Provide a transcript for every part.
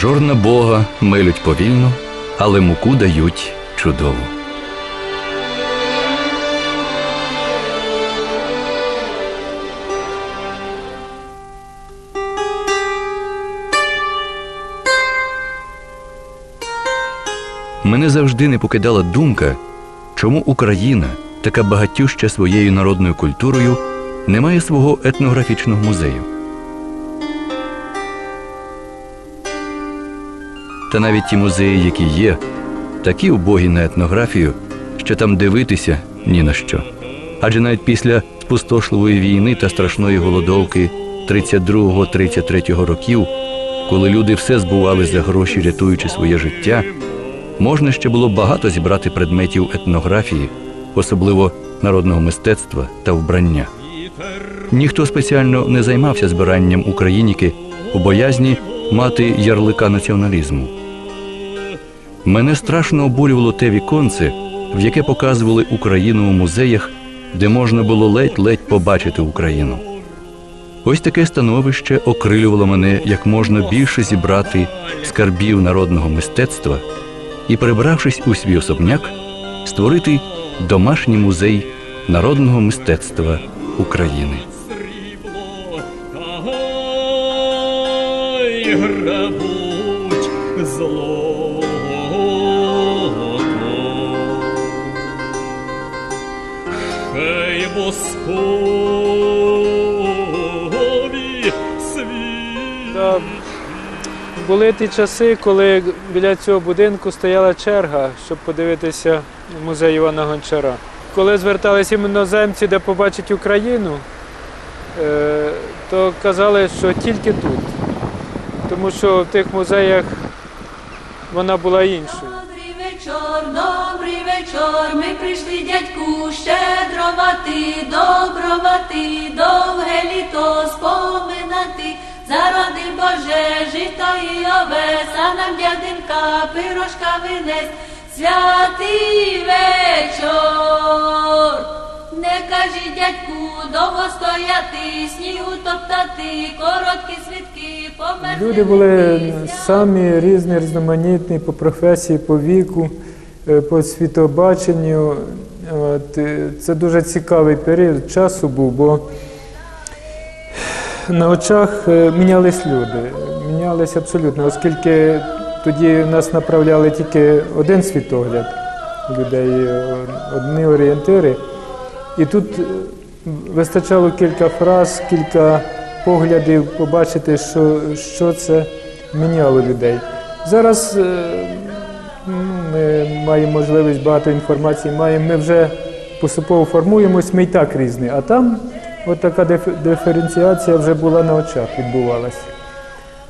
Жорна Бога милють повільно, але муку дають чудову. Мене завжди не покидала думка, чому Україна, така багатюща своєю народною культурою, не має свого етнографічного музею. Та навіть ті музеї, які є, такі убогі на етнографію, що там дивитися ні на що. Адже навіть після спустошливої війни та страшної голодовки 32-33 років, коли люди все збували за гроші, рятуючи своє життя, можна ще було багато зібрати предметів етнографії, особливо народного мистецтва та вбрання. Ніхто спеціально не займався збиранням україніки у боязні мати ярлика націоналізму. Мене страшно обурювало те віконце, в яке показували Україну у музеях, де можна було ледь-ледь побачити Україну. Ось таке становище окрилювало мене як можна більше зібрати скарбів народного мистецтва і, перебравшись у свій особняк, створити домашній музей народного мистецтва України. Хай воскові світ. Да, були ті часи, коли біля цього будинку стояла черга, щоб подивитися музей Івана Гончара. Коли зверталися іноземці, де побачить Україну, е, то казали, що тільки тут. Тому що в тих музеях вона була іншою. Вечір, ми прийшли дядьку щедрувати, добровати, довге літо споминати. Зароди Боже, жито і овес, а нам дядинка пирожка винес. Святий вечір, не кажіть дядьку, довго стояти, снігу топтати, короткі свідки, померзли. Люди були самі різні, різноманітні по професії, по віку, по світобаченню. От, е, це дуже цікавий період часу був, бо на очах е, мінялись люди, мінялись абсолютно, оскільки тоді нас направляли тільки один світогляд людей, е, одні орієнтири. І тут е, вистачало кілька фраз, кілька поглядів побачити, що, що це міняло людей. Зараз е, ну, ми маємо можливість багато інформації, маємо, ми вже поступово формуємось, ми і так різні. А там от така диференціація вже була на очах, відбувалася.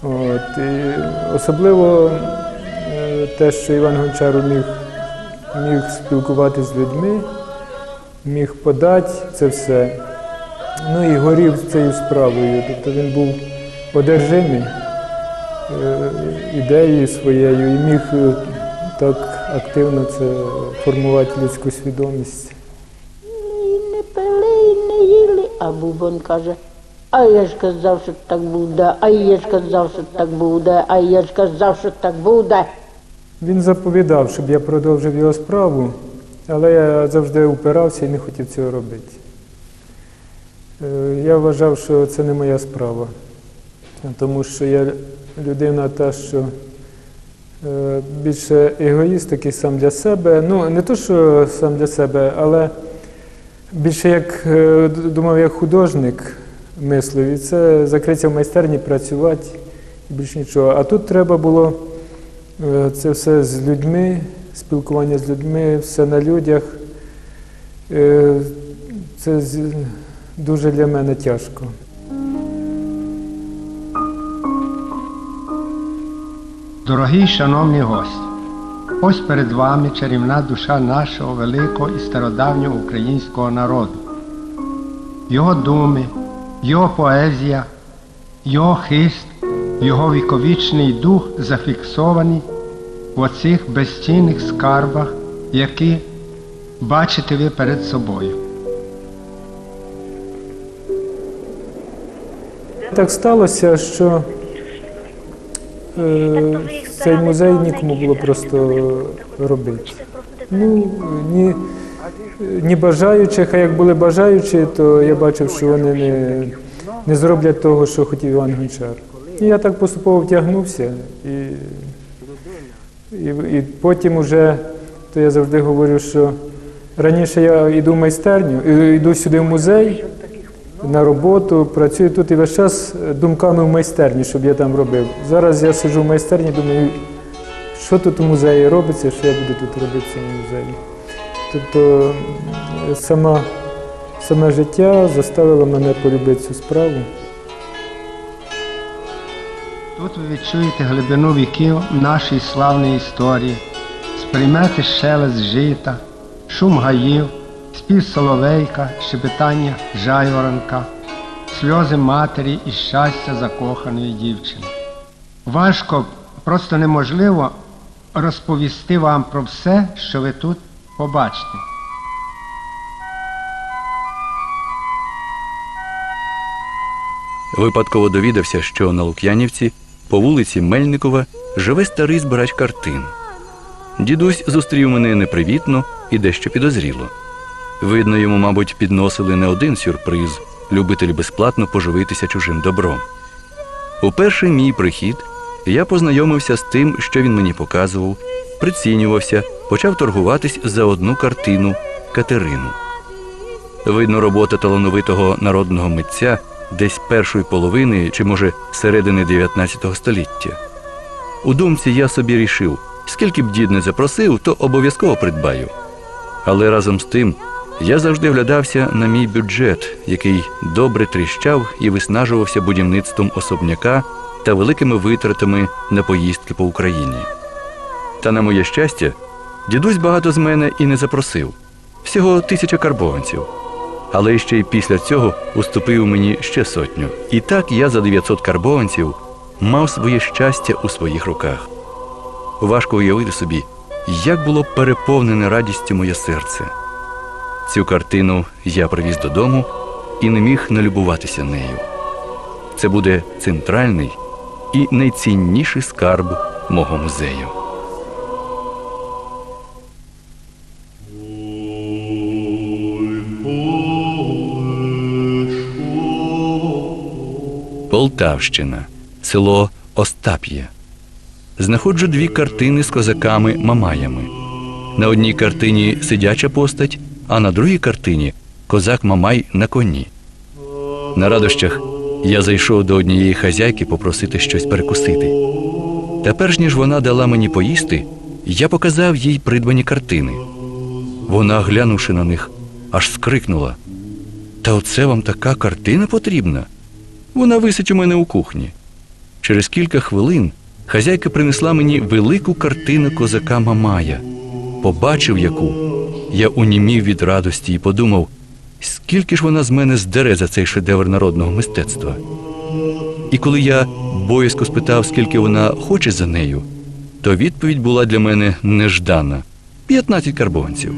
От, і особливо е, те, що Іван Гончар міг, міг спілкуватися з людьми, міг подати це все. Ну і горів цією справою. Тобто він був одержимий е, ідеєю своєю і міг е, так активно це формувати людську свідомість. І не пили, і не їли. А Бубон каже, а я ж казав, що так буде, а я ж казав, що так буде, а я ж казав, що так буде. Він заповідав, щоб я продовжив його справу, але я завжди упирався і не хотів цього робити. Е, Я вважав, що це не моя справа, тому що я людина та, що більше егоїст, такий сам для себе. Ну, не то, що сам для себе, але більше як е, думав, як художник мислив. І це закритися в майстерні, працювати і більш нічого. А тут треба було е, це все з людьми, спілкування з людьми, все на людях. Е, Це дуже для мене тяжко. Дорогі шановні гості, ось перед вами чарівна душа нашого великого і стародавнього українського народу. Його думи, його поезія, його хист, його віковічний дух зафіксовані в оцих безцінних скарбах, які бачите ви перед собою. Так сталося, що цей музей нікому було просто робити. Ну, ні, ні бажаючих, а як були бажаючі, то я бачив, що вони не, не зроблять того, що хотів Іван Гончар. І я так поступово втягнувся. І, і, і потім уже, то я завжди говорю, що раніше я йду в майстерню, йду сюди в музей на роботу, працюю тут і весь час думками в майстерні, щоб я там робив. Зараз я сиджу в майстерні, думаю, що тут у музеї робиться, що я буду тут робити в цьому музеї. Тобто сама, саме життя заставило мене полюбити цю справу. Тут ви відчуєте глибину віків нашої славної історії, сприймете шелест жита, шум гаїв, спів соловейка, щебетання жайворонка, сльози матері і щастя закоханої дівчини. Важко, просто неможливо розповісти вам про все, що ви тут побачите. Випадково довідався, що на Лук'янівці по вулиці Мельникова живе старий збирач картин. Дідусь зустрів мене непривітно і дещо підозріло. Видно, йому, мабуть, підносили не один сюрприз любитель безплатно поживитися чужим добром. У перший мій прихід я познайомився з тим, що він мені показував, прицінювався, почав торгуватись за одну картину Катерину. Видно, робота талановитого народного митця десь першої половини чи, може, середини 19 століття. У думці я собі рішив, скільки б дід не запросив, то обов'язково придбаю. Але разом з тим я завжди вглядався на мій бюджет, який добре тріщав і виснажувався будівництвом особняка та великими витратами на поїздки по Україні. Та на моє щастя, дідусь багато з мене і не запросив всього тисяча карбованців. Але ще й після цього уступив мені ще сотню. І так я за 900 карбованців мав своє щастя у своїх руках. Важко уявити собі, як було переповнене радістю моє серце. Цю картину я привіз додому і не міг налюбуватися нею. Це буде центральний і найцінніший скарб мого музею. Полтавщина, село Остап'є. Знаходжу дві картини з козаками-мамаями. На одній картині сидяча постать, а на другій картині козак Мамай на коні. На радощах я зайшов до однієї хазяйки попросити щось перекусити. Та перш ніж вона дала мені поїсти, я показав їй придбані картини. Вона, глянувши на них, аж скрикнула. Та оце вам така картина потрібна? Вона висить у мене у кухні. Через кілька хвилин хазяйка принесла мені велику картину козака Мамая. Побачив яку, я унімів від радості і подумав, скільки ж вона з мене здере за цей шедевр народного мистецтва. І коли я боязко спитав, скільки вона хоче за нею, то відповідь була для мене неждана 15 карбованців.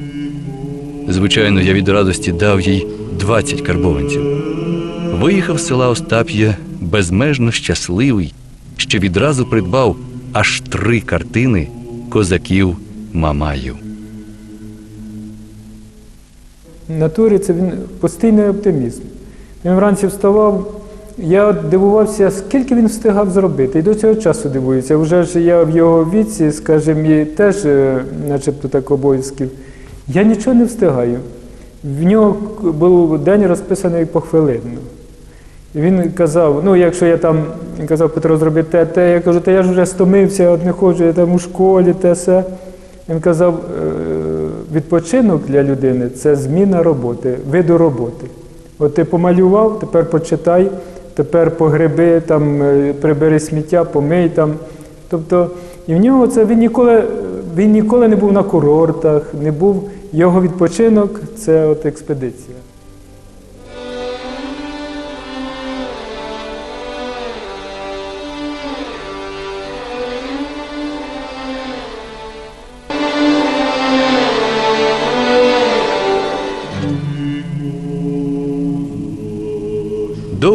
Звичайно, я від радості дав їй 20 карбованців. Виїхав з села Остап'я безмежно щасливий, що відразу придбав аж три картини козаків Мамаю. В натурі це він постійний оптимізм. Він вранці вставав. Я дивувався, скільки він встигав зробити. І до цього часу дивуюся. Вже ж я в його віці, скажімо, і теж, е, начебто так обов'язків. Я нічого не встигаю. В нього був день розписаний похвилинно. І він казав: ну, якщо я там, казав, Петро, зроби те, те, я кажу, та я ж вже стомився, от не ходжу, я там у школі, те все. Він казав, «Е, відпочинок для людини це зміна роботи, виду роботи. От ти помалював, тепер почитай, тепер погреби, там, е, прибери сміття, помий там. Тобто, і в нього це він ніколи, він ніколи не був на курортах, не був його відпочинок це от експедиція.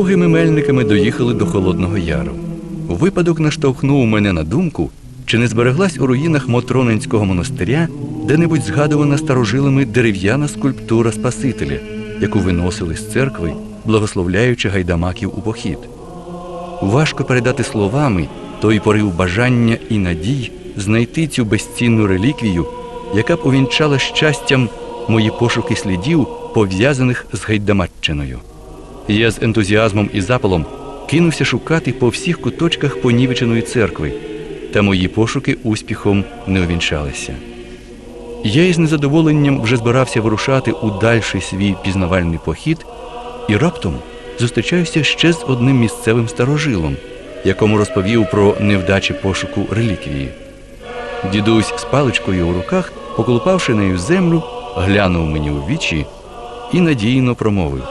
Довгими мельниками доїхали до Холодного Яру. Випадок наштовхнув мене на думку, чи не збереглась у руїнах Мотронинського монастиря де-небудь згадувана старожилами дерев'яна скульптура Спасителя, яку виносили з церкви, благословляючи гайдамаків у похід. Важко передати словами той порив бажання і надій знайти цю безцінну реліквію, яка б увінчала щастям мої пошуки слідів, пов'язаних з Гайдамаччиною. Я з ентузіазмом і запалом кинувся шукати по всіх куточках понівеченої церкви, та мої пошуки успіхом не увінчалися. Я із незадоволенням вже збирався вирушати у дальший свій пізнавальний похід, і раптом зустрічаюся ще з одним місцевим старожилом, якому розповів про невдачі пошуку реліквії. Дідусь з паличкою у руках, поколупавши нею землю, глянув мені у вічі і надійно промовив: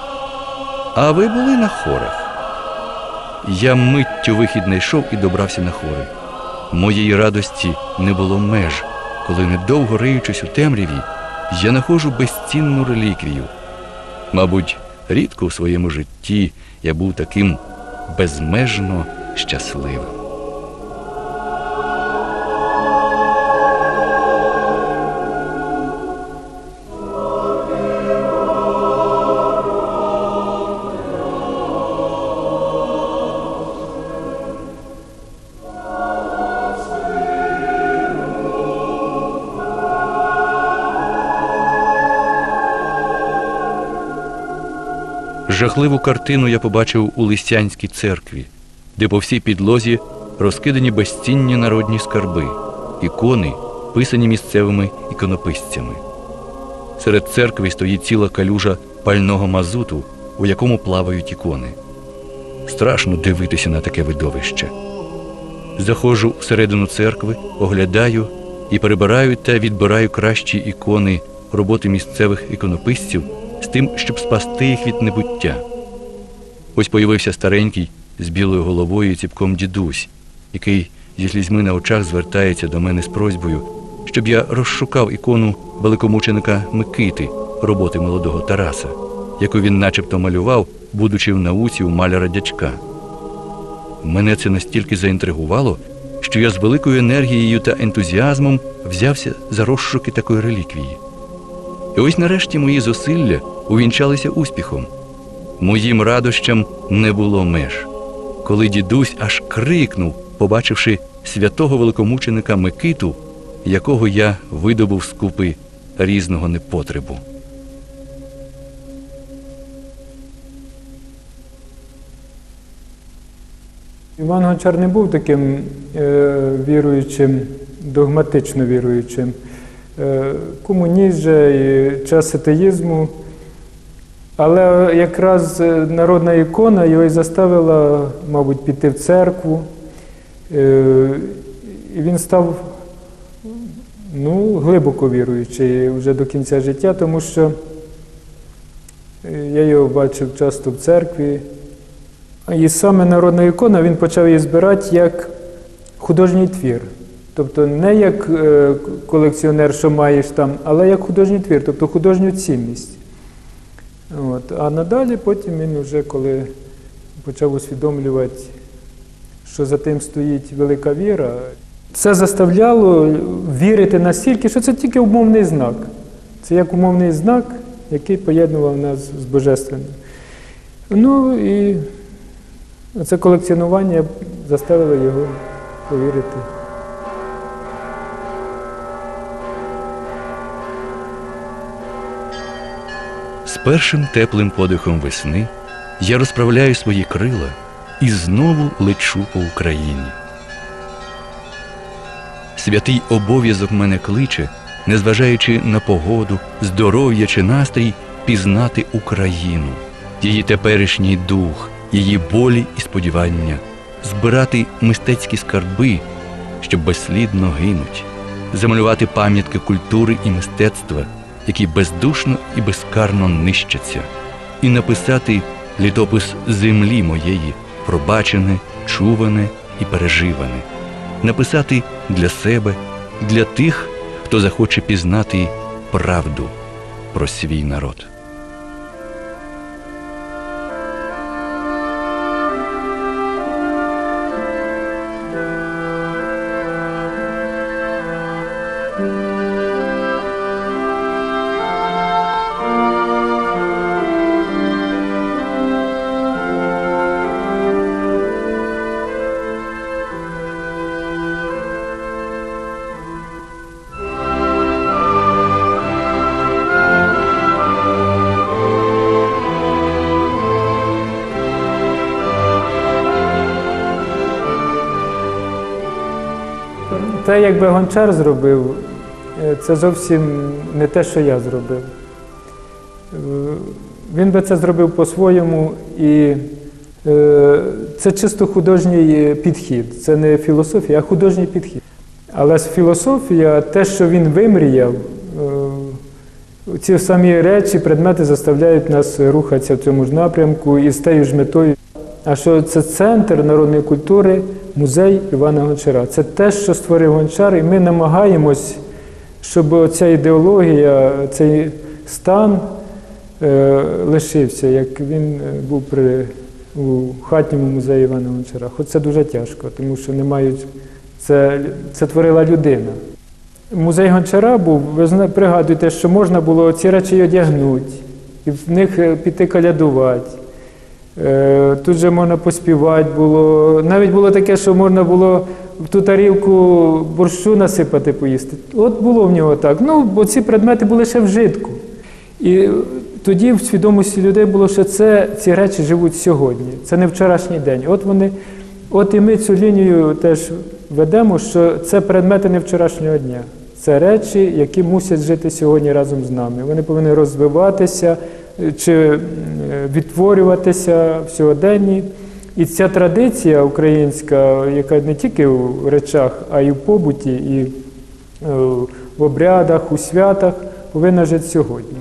А ви були на хорах? Я миттю вихід знайшов і добрався на хори. Моєї радості не було меж, коли, недовго риючись у темряві, я нахожу безцінну реліквію. Мабуть, рідко у своєму житті я був таким безмежно щасливим. Жахливу картину я побачив у Лисянській церкві, де по всій підлозі розкидані безцінні народні скарби, ікони, писані місцевими іконописцями. Серед церкви стоїть ціла калюжа пального мазуту, у якому плавають ікони. Страшно дивитися на таке видовище. Заходжу всередину церкви, оглядаю і перебираю та відбираю кращі ікони роботи місцевих іконописців з тим, щоб спасти їх від небуття. Ось появився старенький з білою головою і ціпком дідусь, який зі слізьми на очах звертається до мене з просьбою, щоб я розшукав ікону великомученика Микити, роботи молодого Тараса, яку він начебто малював, будучи в науці у маляра дячка. Мене це настільки заінтригувало, що я з великою енергією та ентузіазмом взявся за розшуки такої реліквії. І ось нарешті мої зусилля увінчалися успіхом. Моїм радощам не було меж, коли дідусь аж крикнув, побачивши святого великомученика Микиту, якого я видобув з купи різного непотребу. Іван Гончар не був таким е, віруючим, догматично віруючим. Е, комуніст же і час атеїзму. Але якраз е, народна ікона його і заставила, мабуть, піти в церкву. Е, і він став ну, глибоко віруючий вже до кінця життя, тому що е, я його бачив часто в церкві. І саме народна ікона він почав її збирати як художній твір. Тобто не як колекціонер, що маєш там, але як художній твір, тобто художню цінність. От. А надалі потім він вже коли почав усвідомлювати, що за тим стоїть велика віра, це заставляло вірити настільки, що це тільки умовний знак. Це як умовний знак, який поєднував нас з Божественним. Ну і це колекціонування заставило його повірити. Першим теплим подихом весни я розправляю свої крила і знову лечу по Україні. Святий обов'язок мене кличе, незважаючи на погоду, здоров'я чи настрій, пізнати Україну, її теперішній дух, її болі і сподівання, збирати мистецькі скарби, що безслідно гинуть, замалювати пам'ятки культури і мистецтва, які бездушно і безкарно нищаться, і написати літопис землі моєї, пробачене, чуване і переживане, написати для себе, для тих, хто захоче пізнати правду про свій народ. Якби гончар зробив, е, це зовсім не те, що я зробив. Е, Він би це зробив по-своєму, і е, це чисто художній підхід. Це не філософія, а художній підхід. Але філософія, те, що він вимріяв, ці самі речі, предмети заставляють нас рухатися в цьому ж напрямку і з тією ж метою. А що це центр народної культури, музей Івана Гончара. Це те, що створив Гончар, і ми намагаємось, щоб ця ідеологія, цей стан е, лишився, як він е, був при у хатньому музеї Івана Гончара. Хоч це дуже тяжко, тому що не мають це, це творила людина. Музей Гончара був, ви пригадуєте, що можна було ці речі одягнути, і в них е, піти калядувати. Е, Тут же можна поспівати було. Навіть було таке, що можна було в ту тарілку борщу насипати поїсти. От було в нього так. Ну, бо ці предмети були ще вжитку. І тоді в свідомості людей було, що це, ці речі живуть сьогодні. Це не вчорашній день. От вони, от і ми цю лінію теж ведемо, що це предмети не вчорашнього дня. Це речі, які мусять жити сьогодні разом з нами. Вони повинні розвиватися чи відтворюватися в сьогоденні. І ця традиція українська, яка не тільки в речах, а й в побуті, і е, в обрядах, у святах, повинна жити сьогодні.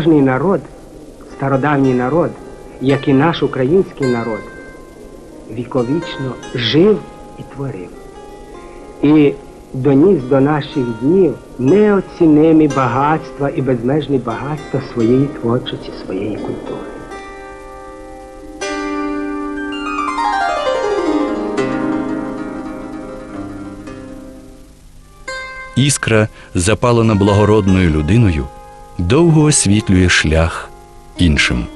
Кожний народ, стародавній народ, як і наш український народ, віковічно жив і творив. І доніс до наших днів неоцінимі багатства і безмежні багатства своєї творчості, своєї культури. Іскра, запалена благородною людиною, довго освітлює шлях іншим.